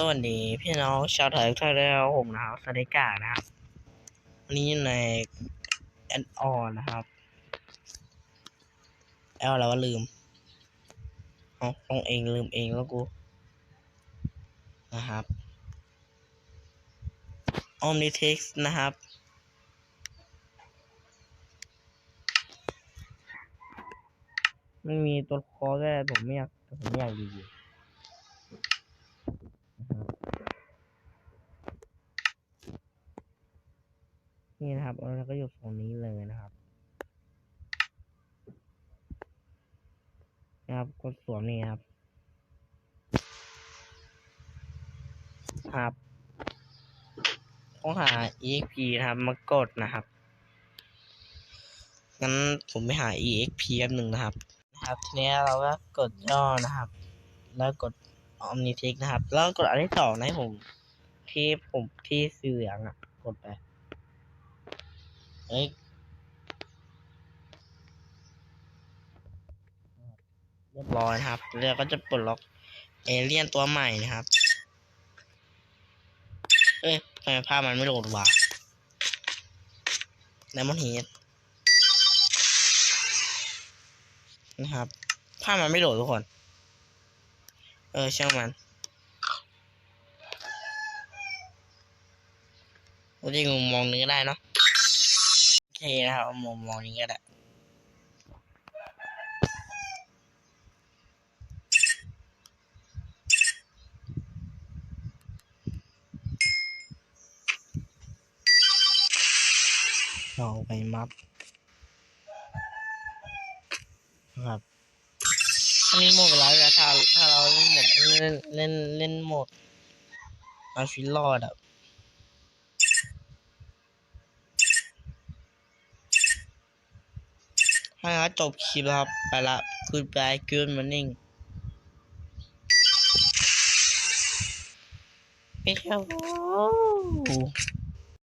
สวัสดีพี่น้องชาวไทยทุกท่านด้วผมนะครับสวัสดีกานะครับวันนี้ในแอนออนนะครับแอลแล้วว่าลืมเอาลงเองลืมเองแล้วกูนะครับ Omnitrix นะครับไม่มีตัวคอก็ได้ผมไม่อยากผมไม่อยากรีวิวนะครับ นี่นะครับแล้วก็อยู่ตรงนี้เลยนะครับนะครับกดสวมนี่ครับ ครับต้องหา exp นะครับมากดนะครับงั้นผมไปหา exp แป๊บหนึ่งนะครับ นะครับทีนี้เราก็กดย่อนะครับ แล้วกด omnitrix นะครับ แล้วกดอันที่สองนะผม ที่ผมที่สีเหลืองอะ กดไป เอ้ยเรียบร้อยนะครับแล้วก็จะปลดล็อกเอเลี่ยนตัวใหม่นะครับ เอ้ยทำไมภาพมันไม่โหลดวะไดมอนด์เฮดนะครับภาพมันไม่โหลดทุกคน เออช่างมันเราจะมุมองนี้ก็ได้เนาะ เคนะครับมุมมองนี้ก็ได้เราไปมัฟครับอันนี้หมดเวลาแล้วถ้าถ้าเราเล่นหมดเล่นเล่นเล่นหมดเอาชีวิตรอดอะ ถ้างั้นจบคลิปครับ ไปละ goodbye good morning ไปเที่ยว